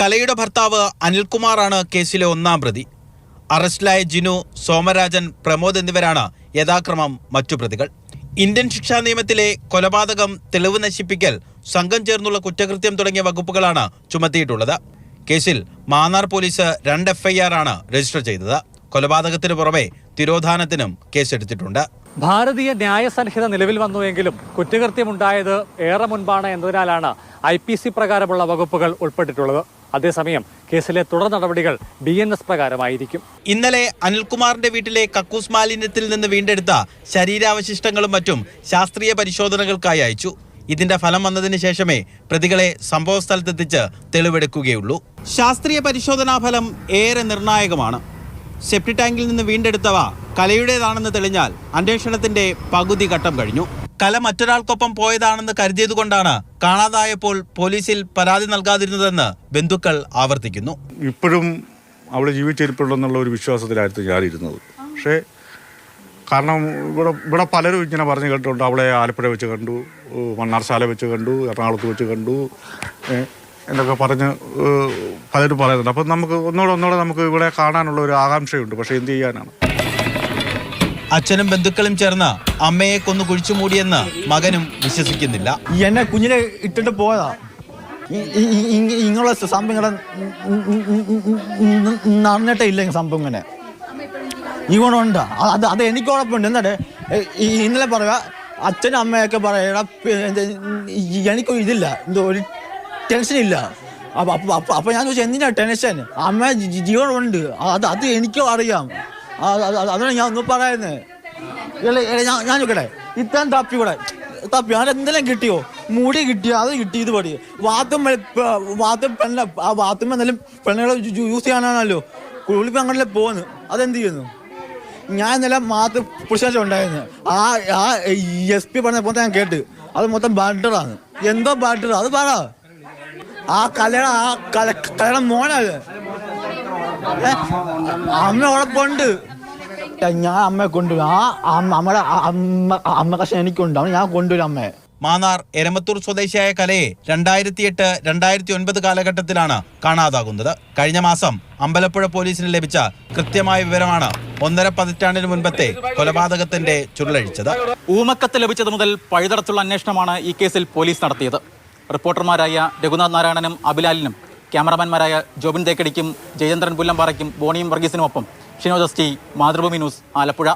കലയുടെ ഭർത്താവ് അനിൽകുമാറാണ് കേസിലെ ഒന്നാം പ്രതി. അറസ്റ്റിലായ ജിനു സോമരാജൻ പ്രമോദ് എന്നിവരാണ് യഥാക്രമം മറ്റു പ്രതികൾ. ഇന്ത്യൻ ശിക്ഷാ നിയമത്തിലെ കൊലപാതകം തെളിവ് നശിപ്പിക്കൽ സംഘം ചേർന്നുള്ള കുറ്റകൃത്യം തുടങ്ങിയ വകുപ്പുകളാണ് ചുമത്തിയിട്ടുള്ളത്. കേസിൽ മാന്നാർ പോലീസ് രണ്ട് എഫ്ഐആർ ആണ് രജിസ്റ്റർ ചെയ്തത്. കൊലപാതകത്തിന് പുറമെ തിരോധാനത്തിനും കേസെടുത്തിട്ടുണ്ട്. ഭാരതീയ ന്യായ സംഹിത നിലവിൽ വന്നുവെങ്കിലും കുറ്റകൃത്യം കുറ്റകൃത്യമുണ്ടായത് ഏറെ മുൻപാണ് എന്നതിനാലാണ് ഐ പ്രകാരമുള്ള വകുപ്പുകൾ ഉൾപ്പെട്ടിട്ടുള്ളത്. അതേസമയം കേസിലെ തുടർ നടപടികൾ ബി എൻ എസ് പ്രകാരമായിരിക്കും. ഇന്നലെ അനിൽകുമാറിന്റെ വീട്ടിലെ കക്കൂസ് മാലിന്യത്തിൽ നിന്ന് വീണ്ടെടുത്ത ശരീരാവശിഷ്ടങ്ങളും മറ്റും ശാസ്ത്രീയ പരിശോധനകൾക്കായി അയച്ചു. ഇതിന്റെ ഫലം വന്നതിന് ശേഷമേ പ്രതികളെ സംഭവ സ്ഥലത്തെത്തിച്ച് തെളിവെടുക്കുകയുള്ളൂ. ശാസ്ത്രീയ പരിശോധനാ ഫലം ഏറെ നിർണായകമാണ്. സെപ്റ്റി ടാങ്കിൽ നിന്ന് വീണ്ടെടുത്തവ കലയുടേതാണെന്ന് തെളിഞ്ഞാൽ അന്വേഷണത്തിന്റെ പകുതി ഘട്ടം കഴിഞ്ഞു. കല മറ്റൊരാൾക്കൊപ്പം പോയതാണെന്ന് കരുതിയതുകൊണ്ടാണ് കാണാതായപ്പോൾ പോലീസിൽ പരാതി നൽകാതിരുന്നതെന്ന് ബന്ധുക്കൾ ആവർത്തിക്കുന്നു. ഇപ്പോഴും അവളെ ജീവിച്ചിരിപ്പുള്ളെന്നുള്ള ഒരു വിശ്വാസത്തിലായിരുന്നു ഞാനിരുന്നത്. പക്ഷേ കാരണം ഇവിടെ ഇവിടെ പലരും ഇങ്ങനെ പറഞ്ഞു കേട്ടിട്ടുണ്ട്. അവളെ ആലപ്പുഴ വെച്ച് കണ്ടു മണ്ണാർശാല വെച്ച് കണ്ടു എറണാകുളത്ത് വെച്ച് കണ്ടു എന്നൊക്കെ പറഞ്ഞ് പലരും പറയുന്നുണ്ട്. അപ്പം നമുക്ക് ഒന്നുകൂടെ ഒന്നുകൂടെ നമുക്ക് ഇവിടെ കാണാനുള്ള ഒരു ആകാംക്ഷയുണ്ട്. പക്ഷേ എന്ത് ചെയ്യാനാണ്? അച്ഛനും ബന്ധുക്കളും ചേർന്ന് അമ്മയെ കൊന്നു കുഴിച്ചു മൂടിയെന്ന് മകനും വിശ്വസിക്കുന്നില്ല. എന്നെ കുഞ്ഞിനെ ഇട്ടിട്ട് പോയതാ. ഇങ്ങനെയുള്ള സംഭവം ഇങ്ങനെ നടന്നിട്ടേ ഇല്ല സംഭവം ഇങ്ങനെ. ഇവണുണ്ട് അത് അത് എനിക്ക് കുഴപ്പമുണ്ട് എന്നിട്ട് ഇന്നലെ പറയുക അച്ഛനും അമ്മയൊക്കെ പറയടാ എനിക്ക് ഇതില്ല. എന്തോ ഒരു ടെൻഷൻ ഇല്ല. അപ്പൊ അപ്പൊ ഞാൻ ചോദിച്ചു എന്തിനാ ടെൻഷൻ അമ്മ ജീവനുണ്ട്. അത് അത് എനിക്കും അറിയാം. അതാണ് ഞാൻ ഒന്ന് പറയുന്നത് ഞാൻ ഞാൻ നോക്കട്ടെ ഇത്രയും തപ്പി കൂടെ തപ്പി അത് എന്തെല്ലാം കിട്ടിയോ? മുടി കിട്ടിയോ? അത് കിട്ടി ഇത് പടി. വാത്തും വാത്തും പെണ്ണ ആ വാത്തും എന്തായാലും പെണ്ണുകളെ യൂസ് ചെയ്യാനാണല്ലോ. കുളിപ്പ് അങ്ങോട്ടല്ലേ പോകുന്നു അതെന്ത് ചെയ്യുന്നു? ഞാൻ ഇന്നലെ മാത്ത് പുരുഷാഴ്ച ഉണ്ടായിരുന്നു. ആ ആ എസ് പി പറഞ്ഞ മൊത്തം ഞാൻ കേട്ട്. അത് മൊത്തം ബാറ്ററാണ് എന്തോ ബാറ്റർ അത് പറ. ആ കലയുടെ ആ കല കലയുടെ മോനത് ഏ? അമ്മ ഉഴപ്പുണ്ട് ഞാൻ അമ്മയെ കൊണ്ടുവരും ആ നമ്മുടെ അമ്മ അമ്മ കഷ്ണം എനിക്കുണ്ട്. ഞാൻ കൊണ്ടുവരും അമ്മയെ. മാന്നാർ എരമത്തൂർ സ്വദേശിയായ കലയെ രണ്ടായിരത്തി എട്ട് രണ്ടായിരത്തി ഒൻപത് കാലഘട്ടത്തിലാണ് കാണാതാകുന്നത്. കഴിഞ്ഞ മാസം അമ്പലപ്പുഴ പോലീസിന് ലഭിച്ച കൃത്യമായ വിവരമാണ് ഒന്നര പതിറ്റാണ്ടിന് മുൻപത്തെ കൊലപാതകത്തിന്റെ ചുരുളഴിച്ചത്. ഊമക്കത്ത് ലഭിച്ചത് മുതൽ പഴുതടത്തുള്ള അന്വേഷണമാണ് ഈ കേസിൽ പോലീസ് നടത്തിയത്. റിപ്പോർട്ടർമാരായ രഘുനാഥ് നാരായണനും അബിലാലിനും ക്യാമറമാൻമാരായ ജോബിൻ തേക്കടിക്കും ജയചന്ദ്രൻ പുല്ലമ്പാറയ്ക്കും ബോണിയും വർഗീസിനുമൊപ്പം ഷിനോജസ്റ്റി മാതൃഭൂമി ന്യൂസ് ആലപ്പുഴ.